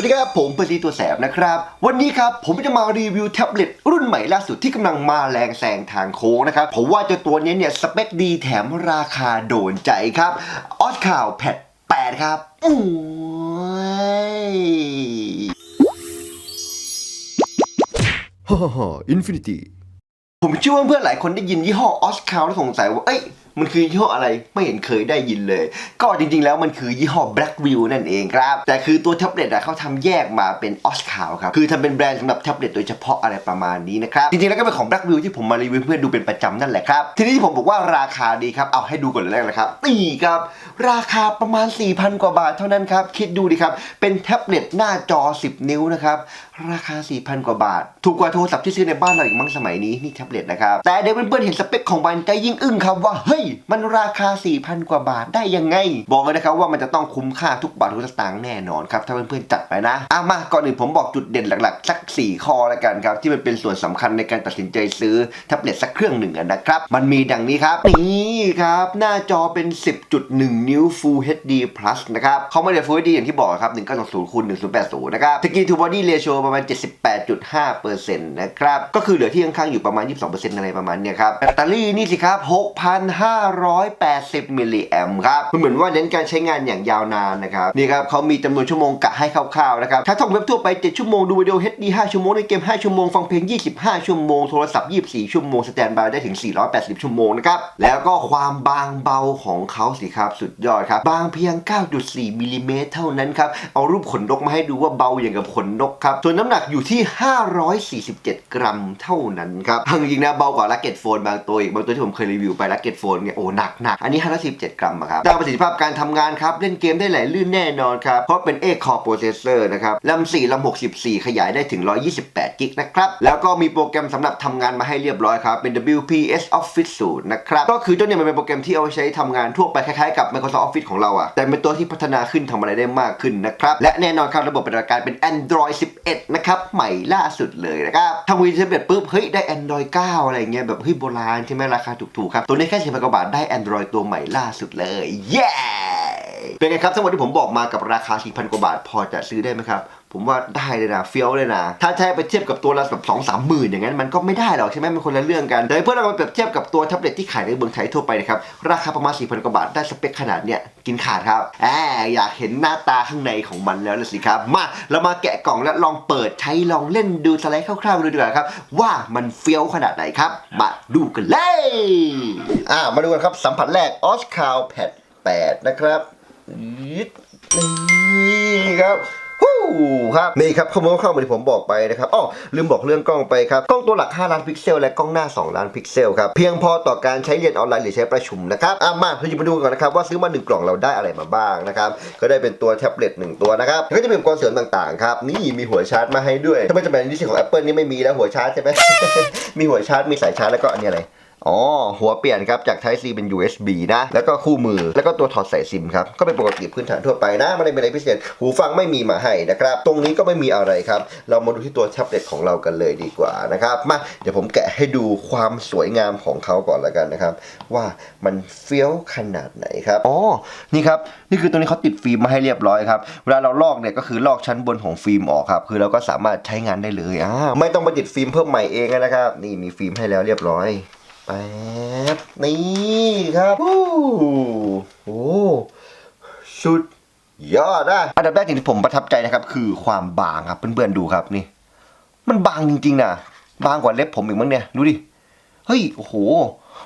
วัสดีครับผมปรีตัวแสบนะครับ วันนี้ครับผมจะมารีวิวแท็บเล็ตรุ่นใหม่ล่าสุดที่กำลังมาแรงแซงทางโค้งนะครับผมว่าเจ้าตัวนี้เนี่ยสเปคดีแถมราคาโดนใจครับออสข่าวแพด8ครับโอ้ยฮ่าฮ่าฮ่าอินฟินิตี้ผมเชื่อว่าเพื่อนหลายคนได้ยินยี่ห้อออสคาวแล้วสงสัยว่า เอ้ย มันคือยี่ห้ออะไรไม่เห็นเคยได้ยินเลย ก็จริงๆแล้วมันคือยี่ห้อ Blackview นั่นเองครับ แต่คือตัวแท็บเล็ตอะเขาทำแยกมาเป็นออสคาวครับ คือทำเป็นแบรนด์สำหรับแท็บเล็ตโดยเฉพาะอะไรประมาณนี้นะครับ จริงๆแล้วก็เป็นของ Blackview ที่ผมมารีวิวเพื่อดูเป็นประจำนั่นแหละครับ ทีนี้ที่ผมบอกว่าราคาดีครับ เอาให้ดูก่อนเลยแล้วกันะครับนี่ครับ ราคาประมาณ 4,000 กว่าบาทเท่านั้นครับ คิดดูดิครับ เป็นแท็บเล็ตหน้าจอ 10 นิ้วนะครับ ราคา 4,000 กว่าบาท ถูกกว่าโทรศัพท์ที่ซื้อในบ้านเราอีกมั้งสมัยนี้นี่แท็บเล็ตนะครับ แต่เดี๋ยวเพื่อนๆเห็นสเปคของมันจะยิ่งอึ้งครับว่าเฮ้ยมันราคา 4,000 กว่าบาทได้ยังไง บอกเลยนะครับว่ามันจะต้องคุ้มค่าทุกบาททุกสตางค์แน่นอนครับ ถ้าเพื่อนๆจัดไปนะอะมาก่อนอื่นผมบอกจุดเด่นหลักๆ สัก 4 ข้อแล้วกันครับ ที่มันเป็นส่วนสำคัญในการตัดสินใจซื้อแท็บเล็ตสักเครื่องหนึ่งนะครับ มันมีดังนี้ครับ นี่ครับ หน้าจอเป็น 10.1 นิ้ว Full HD Plus นะครับเขาไม่ได้ Full HD อย่างที่บอกครับ1920คูณ1080นะครับสกินทูบอดี้เรโชประมาณ 78.5%นะครับก็คือเหลือที่ข้างๆอยู่ประมาณ 22%อะไรประมาณเนี้ยครับแบตเตอรี่นี่สิครับ580 มิลลิแอมครับเหมือนว่าเน้นการใช้งานอย่างยาวนานนะครับนี่ครับเขามีจำนวนชั่วโมงกะให้คร่าวๆนะครับถ้าท่องเว็บทั่วไป 7 ชั่วโมง ดูวิดีโอ HD 5 ชั่วโมงในเกม 5 ชั่วโมง ฟังเพลง 25 ชั่วโมง โทรศัพท์ 24 ชั่วโมง สแตนบายได้ถึง 480 ชั่วโมงนะครับแล้วก็ความบางเบาของเขาสิครับสุดยอดครับบางเพียง 9.4 มิลลิเมตรเท่านั้นครับเอารูปขนนกมาให้ดูว่าเบาอย่างกับขนนกครับส่วนน้ำหนักอยู่ที่ 547 กรัมเท่านั้นครับทางจริงนะเบากว่าลักเก็ตโฟนบางตัวอีกบางตัวที่ผมเคยรีวิวไปลักเก็ตโฟนเนี่ยโอ้หนักหนักอันนี้517กรัมอะครับด้านประสิทธิภาพการทำงานครับ เล่นเกมได้ไหลลื่นแน่นอนครับ เพราะเป็น A Core Processor นะครับลำ4ลำ64 ขยายได้ถึง 128 กิกนะครับ แล้วก็มีโปรแกรมสำหรับทำงานมาให้เรียบร้อยครับ เป็น WPS Office 0นะครับ ก็คือเจ้าเนี่ยมันเป็นโปรแกรมที่เอาไว้ใช้ทำงานทั่วไปคล้ายๆกับ Microsoft Office ของเราอะแต่เป็นตัวที่พัฒนาขึ้นทำอะไรได้มากขึ้นนะครับและแน่นอนครับระบบปฏิบัติการเป็น Android 11 นะครับใหม่ล่าสุดเลยนะครับทำวีดีโอเบ็ดปุ๊บเฮ้ยได้ Android 9 อะไรเงี้ยแบบเฮ้ยโบราณใช่ไหมราคาถูกๆครับตัวนี้แค่สิบกว่าบาทได้ Android ตัวใหม่ล่าสุดเลย เย้ เป็นไงครับทั้งหมดที่ผมบอกมากับราคา 4,000 กว่าบาท พอจะซื้อได้ไหมครับ ผมว่าได้เลยนะเฟี้ยวเลยนะถ้าใช้ไปเทียบกับตัวละแบบสองสามหมื่นอย่างนั้นมันก็ไม่ได้หรอกใช่ไหมมันคนละเรื่องกันแต่เพื่อเรามาเปรียบเทียบกับตัวแท็บเล็ตที่ขายในเมืองไทยทั่วไปนะครับราคาประมาณ4,000กว่าบาทได้สเปคขนาดเนี้ยกินขาดครับแอบอยากเห็นหน้าตาข้างในของมันแล้วละสิครับมาเรามาแกะกล่องและลองเปิดใช้ลองเล่นดูสไลด์คร่าวๆดูดีกว่าครับว่ามันเฟี้ยวขนาดไหนครับมาดูกันเลยอ่ามาดูกันครับสัมผัสแรกออสคาวแพด8นะครับยึดนี่ครับ ฮู้ครับนี่ครับข้อมูลคร่าวๆเหมือนที่ผมบอกไปนะครับอ๋อลืมบอกเรื่องกล้องไปครับกล้องตัวหลัก 5 ล้านพิกเซล และกล้องหน้า 2 ล้านพิกเซลครับเพียงพอต่อการใช้เรียนออนไลน์หรือใช้ประชุมนะครับอะมาเราจะมาดูก่อนนะครับว่าซื้อมา 1 กล่องเราได้อะไรมาบ้างนะครับก็ได้เป็นตัวแท็บเล็ต1ตัวนะครับก็จะมีอุปกรณ์เสริมต่างๆครับนี่มีหัวชาร์จมาให้ด้วยถ้าไม่จำเป็นนี่สิของ Apple นี่ไม่มีแล้วหัวชาร์จใช่ไหมมีหัวชาร์จมีสายชาร์จแล้วก็อันนี้อะไร อ๋อ หัวเปลี่ยนครับ จาก Type C เป็น USB นะ แล้วก็คู่มือ แล้วก็ตัวถอดสายซิมครับ ก็เป็นปกติพื้นฐานทั่วไปนะ ไม่ได้เป็นอะไรพิเศษ หูฟังไม่มีมาให้นะครับ ตรงนี้ก็ไม่มีอะไรครับ เรามาดูที่ตัวแท็บเล็ตของเรากันเลยดีกว่านะครับ มา เดี๋ยวผมแกะให้ดูความสวยงามของเขาก่อนแล้วกันนะครับ ว่ามันเฟี้ยวขนาดไหนครับ อ๋อ นี่ครับ นี่คือตัวนี้เขาติดฟิล์มมาให้เรียบร้อยครับ เวลาเราลอกเนี่ยก็คือลอกชั้นบนของฟิล์มออกครับ คือเราก็สามารถใช้งานได้เลยอ่าไม่ต้องไปติดฟิล์มเพิ่มใหม่เองนะครับ นี่มีฟิล์มให้แล้วเรียบร้อย แป๊บนี่ครับโอ้โหสุดยอดนะอันดับแรกที่ผมประทับใจนะครับ คือความบางครับเพื่อนๆดูครับนี่ มันบางจริงๆนะบางกว่าเล็บผมอีกมั้งเนี่ยดูดิเฮ้ยโอ้โห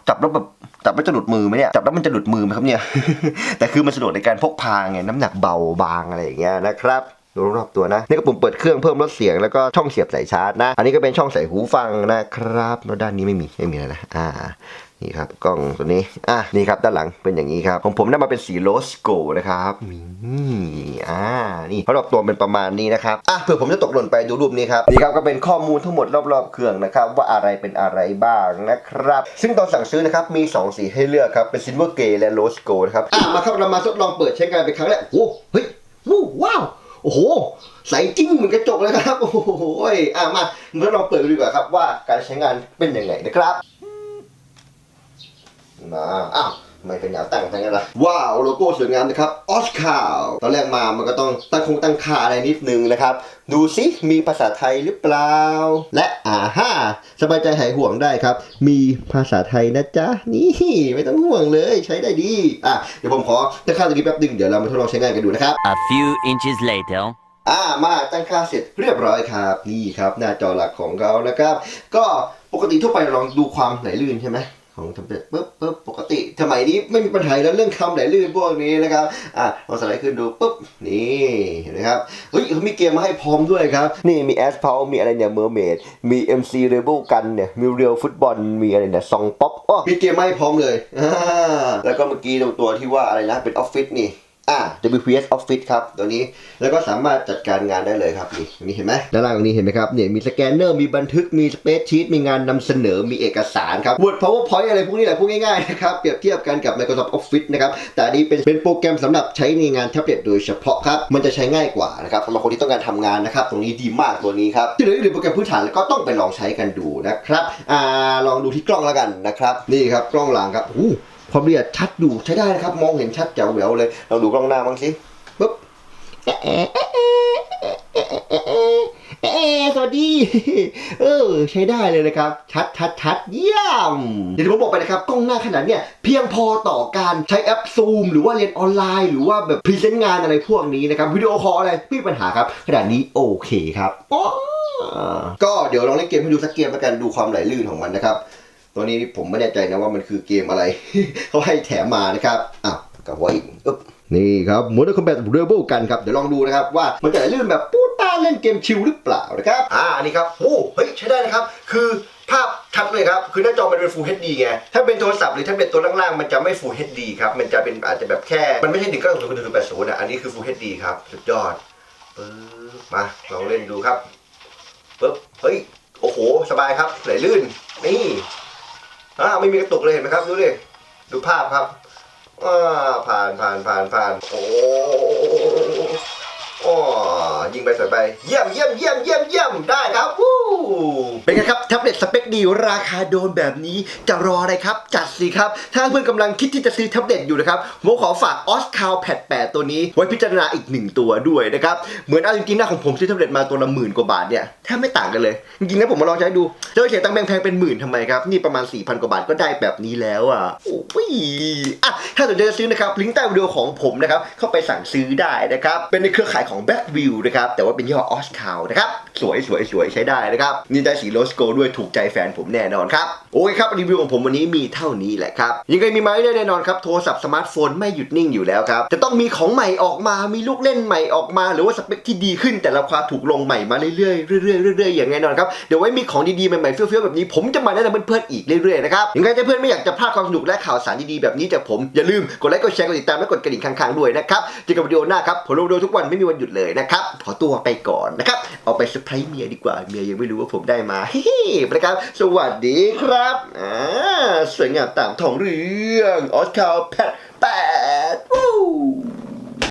จับแล้วแบบจับแล้วจะหลุดมือไหมเนี่ยจับแล้วมันจะหลุดมือไหมครับเนี่ย แต่คือมันสะดวกในการพกพาไงน้ำหนักเบาบางอะไรอย่างเงี้ยนะครับ ดูรอบๆตัวนะ นี่ก็ปุ่มเปิดเครื่องเพิ่มลดเสียงแล้วก็ช่องเสียบสายชาร์จนะ อันนี้ก็เป็นช่องใส่หูฟังนะครับแล้วด้านนี้ไม่มีไม่มีอะไรนะอ่านี่ครับกล้องตัวนี้อะนี่ครับด้านหลังเป็นอย่างนี้ครับของผมได้มาเป็นสีโรสโกนะครับนี่อ่านี่รอบตัวเป็นประมาณนี้นะครับอะเผื่อผมจะตกหล่นไปดูรูปนี้ครับนี่ครับก็เป็นข้อมูลทั้งหมดรอบๆเครื่องนะครับว่าอะไรเป็นอะไรบ้างนะครับ ซึ่งตอนสั่งซื้อนะครับมี 2 สีให้เลือกครับเป็นซิลเวอร์เกย์และโรสโกนะครับอะมาครับเรามาทดลองเปิดใช้งานเป็นครั้งแรกโอ้เฮ้ยว้าว โอ้โห ใสจริงเหมือนกระจกเลยครับ โอ้โหอะมาเราลองเปิดดูดีกว่าครับว่าการใช้งานเป็นยังไงนะครับมาอ้าว ไม่เป็นแนวตั้งทั้งนั้นละว้าวโลโก้สวยงามนะครับออสคาตอนแรกมามันก็ต้องตั้งคงตั้งค่าอะไรนิดนึงนะครับ ดูสิมีภาษาไทยหรือเปล่า และอ่าฮ่าสบายใจหายห่วงได้ครับ มีภาษาไทยนะจ๊ะนี่ไม่ต้องห่วงเลยใช้ได้ดีอะเดี๋ยวผมขอตั้งค่าตรงนี้แป๊บนึงเดี๋ยวเรามาทดลองใช้งานกันดูนะครับ A few inches later. อ่ามาตั้งค่าเสร็จเรียบร้อยครับนี่ครับ หน้าจอหลักของเขานะครับ ก็ปกติทั่วไปลองดูความไหลลื่นใช่ไหม ของแท็บเล็ตปุ๊บปุ๊บปกติสมัยนี้ไม่มีปัญหาแล้วเรื่องคำไหลลื่นพวกนี้นะครับอะลองสไลด์ขึ้นดูปุ๊บนี่เห็นไหมครับเฮ้ยเขามีเกมมาให้พร้อมด้วยครับ นี่มี a s p h a l t มีอะไรเนี่ย Mermaid มี MC Rebel กันเนี่ยมี Real Football มีอะไรเนี่ยซองป๊อปอ๋อมีเกมมาให้พร้อมเลยอ่าแล้วก็เมื่อกี้ตรงตัวที่ว่าอะไรนะเป็นออฟฟิศนี่ อ่า WPS Office ครับตัวนี้แล้วก็สามารถจัดการงานได้เลยครับนี่ตรงนี้เห็นไหมด้านล่างตรงนี้เห็นไหมครับเนี่ยมีสแกนเนอร์มีบันทึกมีสเปซชีตมีงานนำเสนอมีเอกสารครับ Word PowerPoint อะไรพวกนี้แหละพูดง่ายๆนะครับเปรียบเทียบกันกับ Microsoft Office นะครับแต่อันนี้เป็นเป็นโปรแกรมสำหรับใช้ในงานแท็บเล็ตโดยเฉพาะครับ มันจะใช้ง่ายกว่านะครับสำหรับคนที่ต้องการทำงานนะครับตรงนี้ดีมากตัวนี้ครับที่เหลืออยู่ในโปรแกรมพื้นฐานแล้วก็ต้องไปลองใช้กันดูนะครับอ่าลองดูที่กล้องแล้วกันนะครับนี่ครับกล้องหลังครับอู้ ความละเอียดชัดอยู่ใช้ได้นะครับ มองเห็นชัดแจ๋วแหววเลยลองดูกล้องหน้าบ้างสิปุ๊บเอ๊ะสวัสดี เออ ใช้ได้เลยนะครับ ชัดชัดชัดเยี่ยมเดี๋ยวผมบอกไปนะครับ กล้องหน้าขนาดเนี้ยเพียงพอต่อการใช้แอปซูมหรือว่าเรียนออนไลน์ หรือว่าแบบพรีเซนต์งานอะไรพวกนี้นะครับ วิดีโอคอลอะไรไม่มีปัญหาครับ ขนาดนี้โอเคครับอ๋อก็เดี๋ยวลองเล่นเกมให้ดูสักเกมแล้วกันดูความไหลลื่นของมันนะครับ ตัวนี้ผมไม่แน่ใจนะว่ามันคือเกมอะไร เขาให้แถมมานะครับอ้าวกับวอีกอึ๊บนี่ครับ Modern Combat Rebel กันครับ เดี๋ยวลองดูนะครับว่ามันจะไหลลื่นแบบปูต้าเล่นเกมชิลหรือเปล่านะครับ อ่านี่ครับโอ้เฮ้ยใช้ได้นะครับ คือภาพชัดเลยครับ คือหน้าจอมันเป็น Full HD ไง ถ้าเป็นโทรศัพท์หรือถ้าเป็นตัวล่างๆ มันจะไม่ Full HD ครับ มันจะเป็นอาจจะแบบแค่ มันไม่ใช่1 9 0 0 1 8 0นะอันนี้คือ Full HD ครับ สุดยอดปึ๊บมา ลองเล่นดูครับปึ๊บ เฮ้ย โอ้โห สบายครับ ไหลลื่น นี่ อ่าไม่มีกระตุกเลยเห็นไหมครับ ดูดิ ดูภาพครับอ่าผ่านผ่านผ่านผ่าน โอ้ โอ้ยิงไปสวยไป เยี่ยมเยี่ยมเยี่ยมเยี่ยมเยี่ยมได้ครับวู้เป็นไงครับแท็บเล็ตสเปคดีราคาโดนแบบนี้จะรออะไรครับ จัดสิครับ ถ้าเพื่อนกำลังคิดที่จะซื้อแท็บเล็ตอยู่นะครับผมขอฝากออสคาวแพด8ตัวนี้ ไว้พิจารณาอีกหนึ่งตัวด้วยนะครับ เหมือนเอาจริงๆหน้าของผมซื้อแท็บเล็ตมาตัวละหมื่นกว่าบาทเนี่ยแทบไม่ต่างกันเลย จริงๆแล้วผมมาลองใช้ดูจะไปเสียตังค์แพงๆเป็นหมื่นทำไมครับนี่ประมาณ4,000กว่าบาทก็ได้แบบนี้แล้วอะโอ้ยอะถ้าสนใจจะซื้อนะครับลิงก์ใต้วิดีโอของผมนะครับเข้าไปสั่งซื้อได้นะครับเป็นในเครือข่ายของ Backview นะครับ แต่ว่าเป็นยี่ห้อออสคาวนะครับ สวยสวยสวยใช้ได้นะครับ นี่ได้สีโลสโกด้วยถูกใจแฟนผมแน่นอนครับ โอเคครับ รีวิวของผมวันนี้มีเท่านี้แหละครับ ยังไงมีมาเรื่อยๆแน่นอนครับ โทรศัพท์สมาร์ทโฟนไม่หยุดนิ่งอยู่แล้วครับ จะต้องมีของใหม่ออกมา มีลูกเล่นใหม่ออกมา หรือว่าสเปคที่ดีขึ้นแต่ราคาถูกลงใหม่มาเรื่อยๆเรื่อยๆเรื่อยๆอย่างแน่นอนครับ เดี๋ยวไว้มีของดีๆใหม่ๆเฟี้ยวๆแบบนี้ผมจะมาแนะนำเพื่อนๆอีกเรื่อยๆนะครับยังไงถ้าเพื่อนไม่อยากจะพลาดความสนุกและข่าวสารดีๆแบบนี้จากผมอย่าลืมกดไลค์กดแชร์กดติดตามและกดกระดิ่งข้างๆด้วยนะครับเจอกันวิดีโอหน้าครับผมลงวิดีโอทุกวันไม่มีวันหยุดเลยนะครับ ขอตัวไปก่อนนะครับ เอาไปเซอร์ไพรส์เมียดีกว่าเมียยังไม่รู้ว่าผมได้มาฮิฮินะครับสวัสดีครับอ่าสวยงามตามท้องเรื่องออสคาร์แพทแปด